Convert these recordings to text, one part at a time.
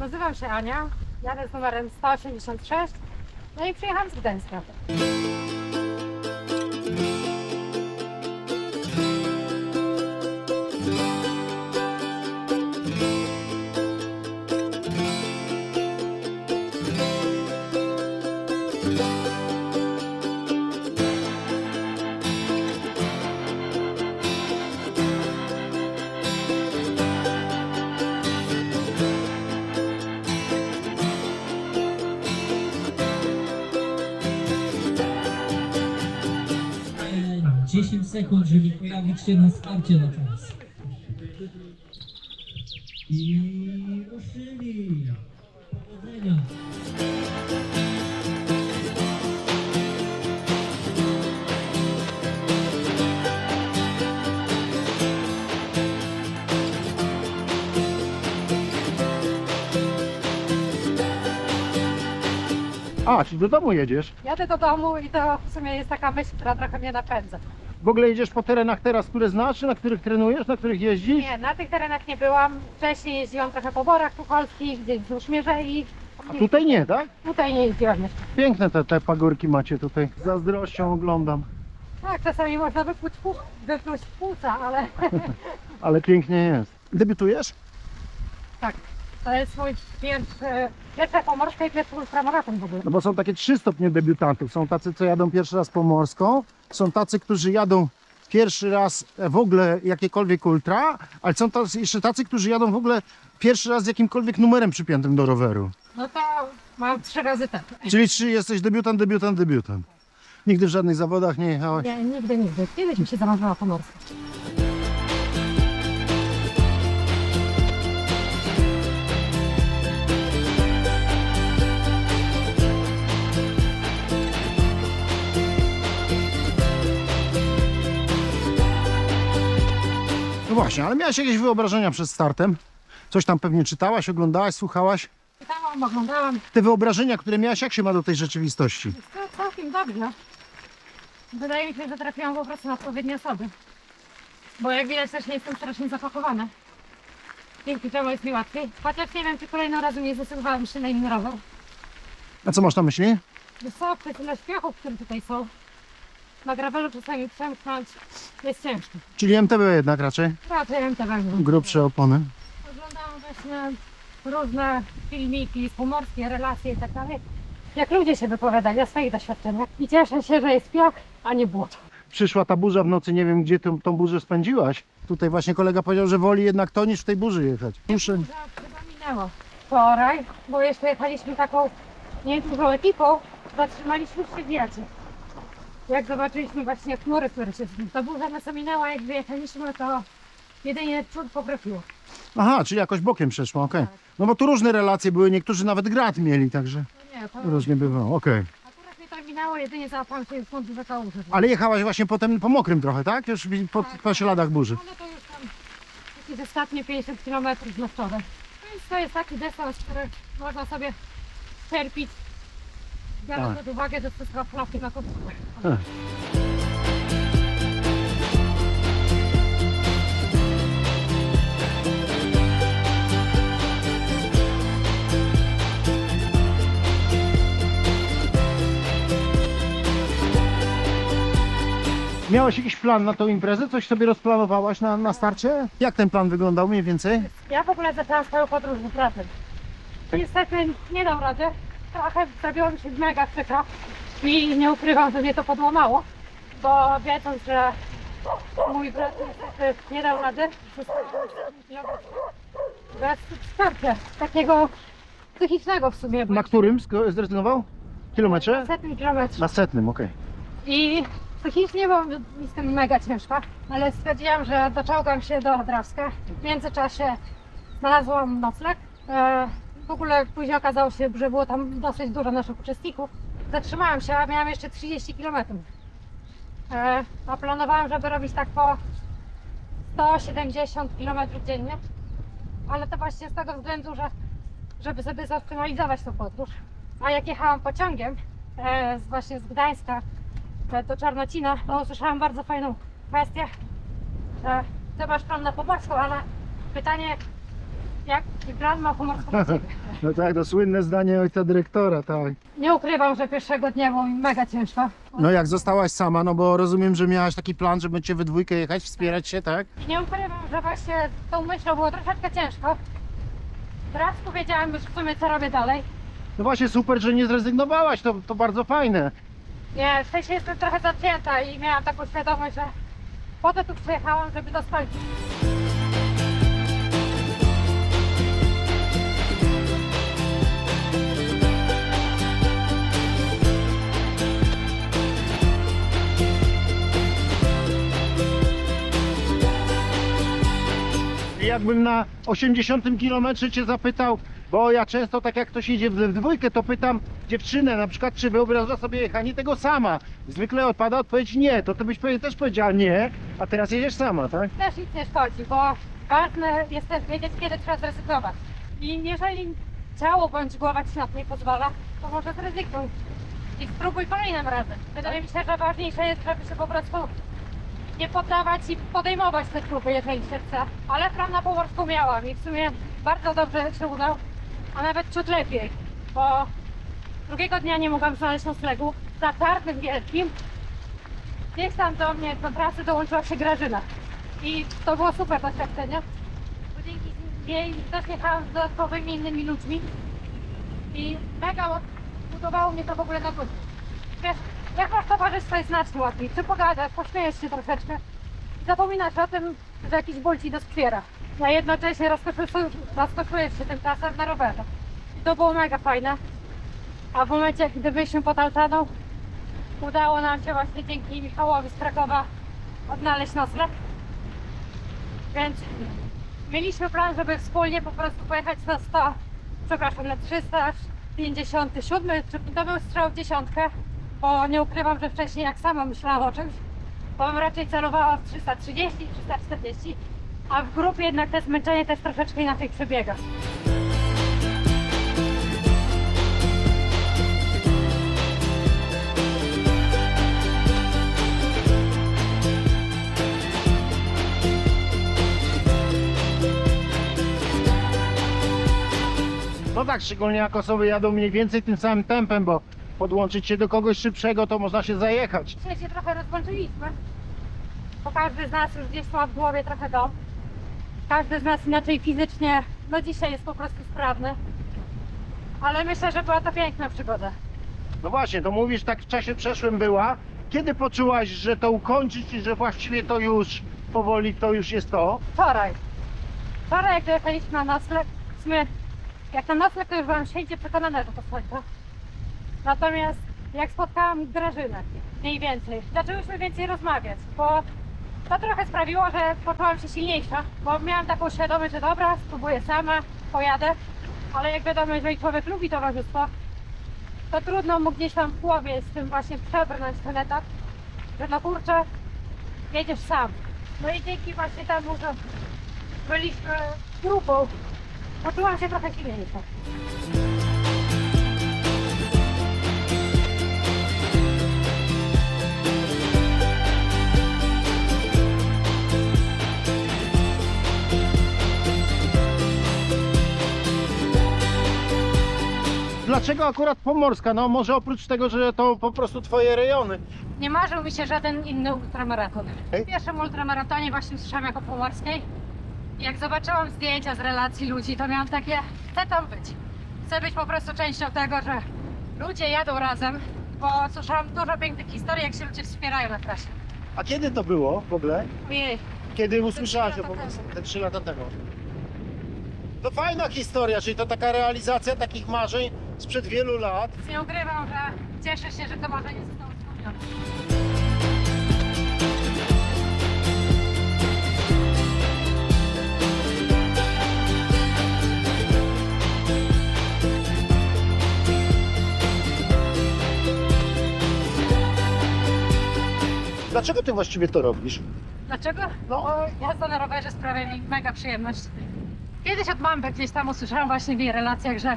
Nazywam się Ania, jadę z numerem 186, no i przyjechałam z Gdańska. Sekund, żeby pojawić się na starcie na czas. I ruszyli. Powodzenia. A, czyli do domu jedziesz? Jadę do domu i to w sumie jest taka myśl, która trochę mnie napędza. W ogóle jedziesz po terenach teraz, które znasz, na których trenujesz, na których jeździsz? Nie, na tych terenach nie byłam. Wcześniej jeździłam trochę po borach tucholskich, gdzieś wzdłuż Mierzei. A tutaj nie, tak? Tutaj nie jeździłam jeszcze. Piękne te, te pagórki macie tutaj. Z zazdrością oglądam. Tak, czasami można wypłuć, pu- wypluć płuca, ale Ale pięknie jest. Debiutujesz? tak. To jest mój pierwszy, pierwsza pomorska i pierwszy ultramaraton w ogóle. No bo są takie trzy stopnie debiutantów. Są tacy, co jadą pierwszy raz pomorską, są tacy, którzy jadą pierwszy raz w ogóle jakiekolwiek ultra, ale są tacy, jeszcze tacy, którzy jadą w ogóle pierwszy raz z jakimkolwiek numerem przypiętym do roweru. No to mam trzy razy tak. Czyli trzy jesteś debiutant, debiutant, debiutant. Nigdy w żadnych zawodach nie jechałeś? Nie, nigdy, nigdy. Kiedyś mi się zamarzyła pomorska. No właśnie, ale miałaś jakieś wyobrażenia przed startem? Coś tam pewnie czytałaś, oglądałaś, słuchałaś? Czytałam, oglądałam. Te wyobrażenia, które miałaś, jak się ma do tej rzeczywistości? Jest to całkiem dobrze. Wydaje mi się, że trafiłam po prostu na odpowiednie osoby. Bo jak widać też nie jestem strasznie zapakowana. Dzięki czemu jest mi łatwiej. Chociaż nie wiem, czy kolejnym razem nie zdecydowałam się na inny rower. A co masz na myśli? Przez tyle śpiechów, które tutaj są, na gravelu czasami przemknąć jest ciężko. Czyli MTB jednak raczej? Raczej MTB. Grubsze opony. Oglądałam właśnie różne filmiki z pomorskie, relacje i tak dalej. Jak ludzie się wypowiadali o swoich doświadczeniach. I cieszę się, że jest piach, a nie błoto. Przyszła ta burza w nocy, nie wiem gdzie tą, tą burzę spędziłaś. Tutaj właśnie kolega powiedział, że woli jednak to niż w tej burzy jechać. Muszę... Że chyba minęło wczoraj, bo jeszcze jechaliśmy taką niedużą ekipą, zatrzymaliśmy się w wiecie. Jak zobaczyliśmy właśnie chmury, które się ta burza nas ominęła, jak wyjechaliśmy, to jedynie cud poprawiło. Aha, czyli jakoś bokiem przeszła, okej. No bo tu różne relacje były, niektórzy nawet grad mieli, także No nie, to różnie bywało, okej. akurat mnie to minęło, jedynie załapałam się w sądu za kałużę. Ale jechałaś właśnie potem po mokrym trochę, tak? Już po, po śladach burzy. Ale to już tam jakieś ostatnie 50 km na wczoraj. Więc to jest taki dystans, który można sobie czerpić. Biorąc Tak. pod uwagę, że klapki na. Tak. Miałaś jakiś plan na tą imprezę? Coś sobie rozplanowałaś na, na starcie? Jak ten plan wyglądał mniej więcej? Ja w ogóle zaczęłam swoją podróż z. Niestety nie dam rady. Trochę zrobiło mi się mega przykro i nie ukrywam, że mnie to podłamało, bo wiedząc, że mój brat niestety nie dał rady, bez wsparcia takiego psychicznego w sumie. Na którym zrezygnował? Kilometrze? Na setnym kilometrze. Na setnym, okej. I psychicznie bo mi z tym mega ciężko, ale stwierdziłam, że doczołgam się do Drawska. W międzyczasie znalazłam nocleg. E, w ogóle później okazało się, że było tam dosyć dużo naszych uczestników. Zatrzymałam się, a miałam jeszcze 30 km. E, a planowałam, żeby robić tak po 170 km dziennie. Ale to właśnie z tego względu, że żeby sobie zoptymalizować tą podróż. A jak jechałam pociągiem e, z, właśnie z Gdańska e, do Czarnocina, to usłyszałam bardzo fajną kwestię. E, ty masz plan na pomorską, ale pytanie, Jak plan ma ucieczkę. No tak, to słynne zdanie ojca dyrektora, tak. Nie ukrywam, że pierwszego dnia było mi mega ciężko. No jak zostałaś sama, no bo rozumiem, że miałaś taki plan, żeby cię we dwójkę jechać, wspierać się, tak? Nie ukrywam, że właśnie tą myślą było troszeczkę ciężko. Teraz powiedziałam już w sumie, co robię dalej. No właśnie super, że nie zrezygnowałaś, to, to bardzo fajne. Nie, w sensie jestem trochę zacięta i miałam taką świadomość, że po to tu przyjechałam, żeby to Jakbym na 80 km cię zapytał, bo ja często tak jak ktoś jedzie w dwójkę, to pytam dziewczynę na przykład, czy wyobraża sobie jechanie tego sama. Zwykle odpada odpowiedź nie, to ty byś też powiedziała nie, a teraz jedziesz sama, tak? Też nic nie szkodzi, bo ważne jest też wiedzieć, kiedy trzeba zrezygnować. I jeżeli ciało bądź głowa ci na to nie pozwala, to może zrezygnuj. I spróbuj kolejnym razem. Wydaje mi się, że ważniejsze jest, żeby się po prostu nie poddawać i podejmować te próby, jeżeli się chce. Ale plan na pomorską miałam i w sumie bardzo dobrze się udał, a nawet ciut lepiej, bo drugiego dnia nie mogłam znaleźć noclegu za czarnym wielkim. Gdzieś tam do mnie do trasy dołączyła się Grażyna. I to było super doświadczenie. Bo dzięki jej też jechałam z dodatkowymi innymi ludźmi. I mega budowało mnie to w ogóle na górę. Jak masz towarzystwo jest znacznie łatwiej. Czy pogadasz, pośmiejesz się troszeczkę. Zapominasz o tym, że jakiś ból ci doskwiera. A jednocześnie rozkoszujesz, się tymczasem na rowerze. To było mega fajne. A w momencie, gdy byliśmy pod altaną, udało nam się właśnie dzięki Michałowi z Krakowa odnaleźć nocleg. Więc mieliśmy plan, żeby wspólnie po prostu pojechać na 100, przepraszam, na 357, czy to był strzał w dziesiątkę, bo nie ukrywam, że wcześniej jak sama myślałam o czymś, bym raczej celowała w 330, 340, a w grupie jednak te zmęczenie też troszeczkę inaczej przebiega. No tak, szczególnie jak osoby jadą mniej więcej tym samym tempem, bo podłączyć się do kogoś szybszego, to można się zajechać. Dzisiaj się trochę rozłączyliśmy, bo każdy z nas już gdzieś ma w głowie trochę dom. Każdy z nas inaczej fizycznie, no dzisiaj jest po prostu sprawny. Ale myślę, że była to piękna przygoda. No właśnie, to mówisz, tak w czasie przeszłym była. Kiedy poczułaś, że to ukończyć i że właściwie to już powoli to już jest to? Wczoraj. Wczoraj jak dojechaliśmy na nocleg, w sumie jak na nocleg to już byłam święcie przekonana, że to skończę. Natomiast jak spotkałam Grażynę, mniej więcej, zaczęłyśmy więcej rozmawiać, bo to trochę sprawiło, że poczułam się silniejsza, bo miałam taką świadomość, że dobra, spróbuję sama, pojadę, ale jak wiadomo, jeżeli człowiek lubi towarzystwo, to trudno mu gdzieś tam w głowie z tym właśnie przebrnąć ten etap, że no kurczę, jedziesz sam. No i dzięki właśnie temu, że byliśmy grupą, poczułam się trochę silniejsza. Dlaczego akurat Pomorska? No może oprócz tego, że to po prostu twoje rejony. Nie marzył mi się żaden inny ultramaraton. Hej. W pierwszym ultramaratonie właśnie słyszałam jako pomorskiej. Jak zobaczyłam zdjęcia z relacji ludzi, to miałam takie, chcę tam być. Chcę być po prostu częścią tego, że ludzie jadą razem, bo słyszałam dużo pięknych historii, jak się ludzie wspierają na trasie. A kiedy to było w ogóle? Ojej, Kiedy usłyszałaś o lata Pomorsce? temu. Te trzy lata temu. To fajna historia, czyli to taka realizacja takich marzeń sprzed wielu lat. nie ukrywam, że cieszę się, że to marzenie zostało spełnione. Dlaczego ty właściwie to robisz? Dlaczego? No. Jazda na rowerze sprawia mi mega przyjemność. Kiedyś od mamy gdzieś tam usłyszałam właśnie w jej relacjach, że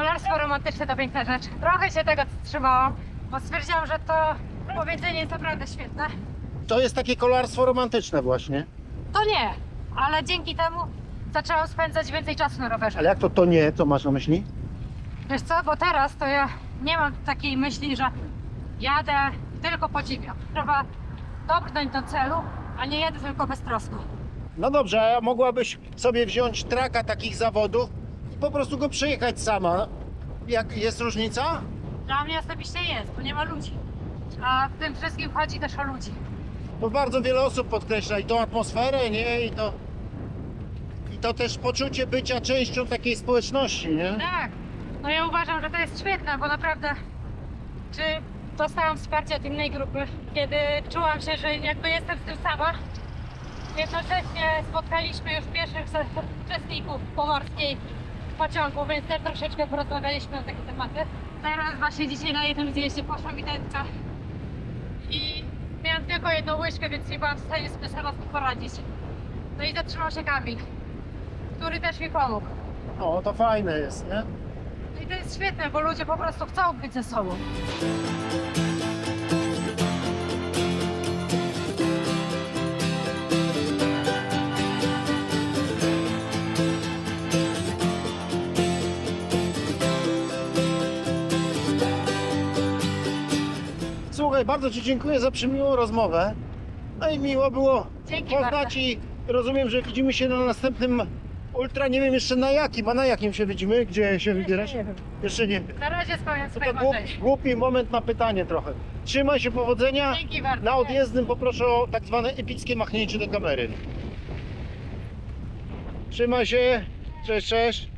kolarstwo romantyczne to piękna rzecz. Trochę się tego trzymałam, bo stwierdziłam, że to powiedzenie jest naprawdę świetne. To jest takie kolarstwo romantyczne właśnie. To nie, ale dzięki temu zaczęłam spędzać więcej czasu na rowerze. Ale jak to to nie, co masz na myśli? Wiesz co, bo teraz to ja nie mam takiej myśli, że jadę tylko podziwiam. Trzeba dobrnąć do celu, a nie jadę tylko beztrosko. No dobrze, a mogłabyś sobie wziąć traka takich zawodów po prostu go przejechać sama. Jak jest różnica? Dla mnie osobiście jest, bo nie ma ludzi. A w tym wszystkim chodzi też o ludzi. Bo bardzo wiele osób podkreśla i tą atmosferę, nie? I to, I to też poczucie bycia częścią takiej społeczności, nie? Tak, no ja uważam, że to jest świetne, bo naprawdę czy dostałam wsparcie od innej grupy, kiedy czułam się, że jakby jestem z tym sama. Jednocześnie spotkaliśmy już pierwszych uczestników pomorskiej pociągu, więc też troszeczkę porozmawialiśmy na takie tematy. Teraz właśnie dzisiaj na jednym zjeździe poszła mi tętka i miałam tylko jedną łyżkę, więc nie byłam w stanie sobie sama poradzić. No i zatrzymał się Kamil, który też mi pomógł. O, to fajne jest, nie? No I to jest świetne, bo ludzie po prostu chcą być ze sobą. Słuchaj, bardzo Ci dziękuję za przymiłą rozmowę. No i miło było Dzięki poznać i rozumiem, że widzimy się na następnym ultra. Nie wiem jeszcze na jakim, a na jakim się widzimy? Gdzie się wybierasz? Nie wiem. Jeszcze nie wiem. Na razie spełniam To, swoje to głup, marzenie. głupi moment na pytanie trochę. Trzymaj się, powodzenia. Dzięki bardzo. Na odjezdnym poproszę o tak zwane epickie machnięcie do kamery. Trzymaj się. Cześć, cześć.